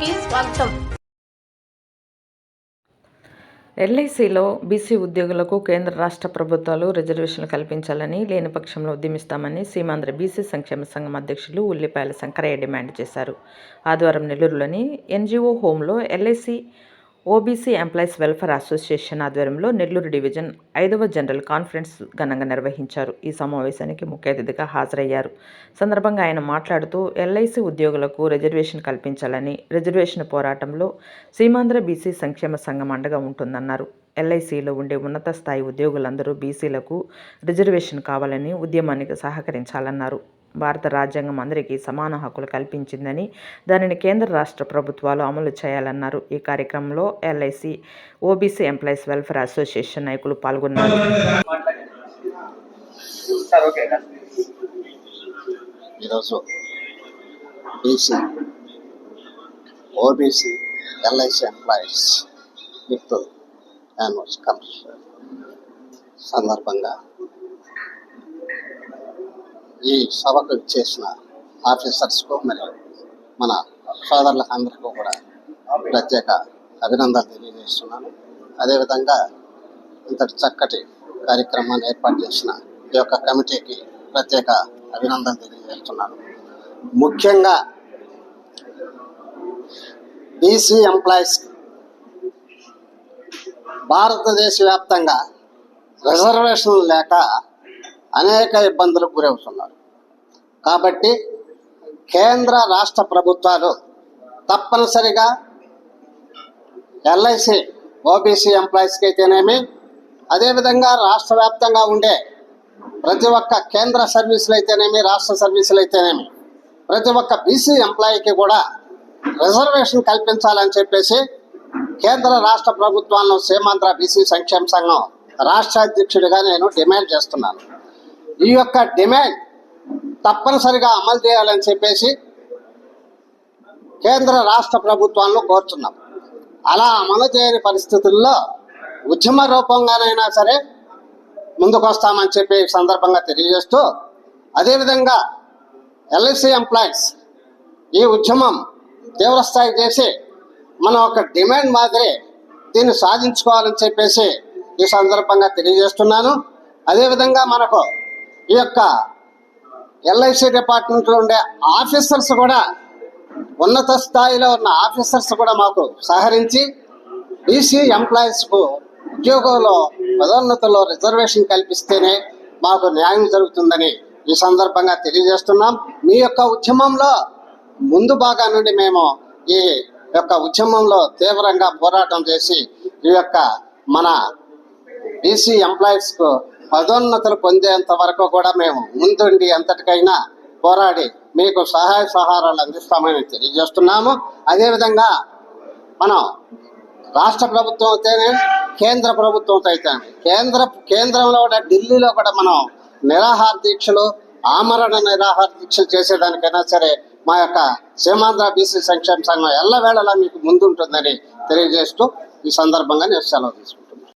కి స్వాగతం. ఎల్ఐసిలో బీసీ ఉద్యోగులకు కేంద్ర రాష్ట్ర ప్రభుత్వాలు రిజర్వేషన్లు కల్పించాలని లేని పక్షంలో ఉద్యమిస్తామని సీమాంధ్ర బీసీ సంక్షేమ సంఘం అధ్యక్షులు ఉల్లిపాయల శంకరయ్య డిమాండ్ చేశారు. ఆదివారం నెల్లూరులోని NGO హోంలో LIC OBC employees welfare association ఆధ్వర్యంలో నెల్లూరు డివిజన్ ఐదవ జనరల్ కాన్ఫరెన్స్ ఘనంగా నిర్వహించారు. ఈ సమావేశానికి ముఖ్య అతిథిగా హాజరయ్యారు. సందర్భంగా ఆయన మాట్లాడుతూ ఎల్ఐసి ఉద్యోగులకు రిజర్వేషన్ కల్పించాలని రిజర్వేషన్ పోరాటంలో సీమాంధ్ర బీసీ సంక్షేమ సంఘం అండగా ఉంటుందన్నారు. ఎల్ఐసిలో ఉండే ఉన్నత స్థాయి ఉద్యోగులందరూ బీసీలకు రిజర్వేషన్ కావాలని ఉద్యమానికి సహకరించాలన్నారు. భారత రాజ్యాంగం అందరికీ సమాన హక్కులు కల్పించిందని దానిని కేంద్ర రాష్ట్ర ప్రభుత్వాలు అమలు చేయాలన్నారు. ఈ కార్యక్రమంలో LIC OBC employees welfare association నాయకులు పాల్గొన్నారు. ఈరోజు BC OBC LIC employees with సందర్భంగా ఈ సభకు చేసిన ఆఫీసర్స్కు మరియు మన సోదరులకు అందరికీ కూడా ప్రత్యేక అభినందనలు తెలియజేస్తున్నాను. అదేవిధంగా ఇంతటి చక్కటి కార్యక్రమాన్ని ఏర్పాటు చేసిన ఈ యొక్క కమిటీకి ప్రత్యేక అభినందనలు తెలియజేస్తున్నాను. ముఖ్యంగా బీసీ ఎంప్లాయీస్ భారతదేశ వ్యాప్తంగా రిజర్వేషన్లు లేక అనేక ఇబ్బందులకు గురవుతున్నారు. కాబట్టి కేంద్ర రాష్ట్ర ప్రభుత్వాలు తప్పనిసరిగా ఎల్ఐసి ఓబీసీ ఎంప్లాయీస్కి అయితేనేమి అదేవిధంగా రాష్ట్ర వ్యాప్తంగా ఉండే ప్రతి ఒక్క కేంద్ర సర్వీసులు అయితేనేమి రాష్ట్ర సర్వీసులు అయితేనేమి ప్రతి ఒక్క బీసీ ఎంప్లాయీకి కూడా రిజర్వేషన్ కల్పించాలని చెప్పేసి కేంద్ర రాష్ట్ర ప్రభుత్వాలను సీమాంధ్ర బీసీ సంక్షేమ సంఘం రాష్ట్ర అధ్యక్షుడిగా నేను డిమాండ్ చేస్తున్నాను. ఈ యొక్క డిమాండ్ తప్పనిసరిగా అమలు చేయాలని చెప్పేసి కేంద్ర రాష్ట్ర ప్రభుత్వాలను కోరుతున్నాం. అలా అమలు చేయని పరిస్థితుల్లో ఉద్యమ రూపంగానైనా సరే ముందుకు వస్తామని చెప్పి సందర్భంగా తెలియజేస్తూ అదేవిధంగా ఎల్ఐసి ఎంప్లాయీస్ ఈ ఉద్యమం తీవ్రస్థాయి చేసి మనం ఒక డిమాండ్ మాదిరి దీన్ని సాధించుకోవాలని చెప్పేసి ఈ సందర్భంగా తెలియజేస్తున్నాను. అదేవిధంగా మనకు ఈ యొక్క ఎల్ఐసి డిపార్ట్మెంట్లో ఉండే ఆఫీసర్స్ కూడా ఉన్నత స్థాయిలో ఉన్న ఆఫీసర్స్ కూడా మాకు సహకరించి బీసీ ఎంప్లాయీస్కు ఉద్యోగంలో పదోన్నతుల్లో రిజర్వేషన్ కల్పిస్తేనే మాకు న్యాయం జరుగుతుందని ఈ సందర్భంగా తెలియజేస్తున్నాం. మీ యొక్క ఉద్యమంలో ముందు భాగా నుండి మేము ఈ యొక్క ఉద్యమంలో తీవ్రంగా పోరాటం చేసి ఈ యొక్క మన బీసీ ఎంప్లాయీస్కు పదోన్నతులు పొందేంత వరకు కూడా మేము ముందుండి ఎంతటికైనా పోరాడి మీకు సహాయ సహారాలు అందిస్తామని తెలియజేస్తున్నాము. అదేవిధంగా మనం రాష్ట్ర ప్రభుత్వం అయితేనే కేంద్ర ప్రభుత్వంతో అయితే కేంద్ర కేంద్రంలో కూడా ఢిల్లీలో కూడా మనం నిరాహార దీక్షలు ఆమరణ నిరాహార దీక్షలు చేసేదానికైనా సరే మా యొక్క సీమాంధ్ర బీసీ సంక్షేమ సంఘం ఎల్లవేళలా మీకు ముందుంటుందని తెలియజేస్తూ ఈ సందర్భంగా నేను సెలవు తీసుకుంటాను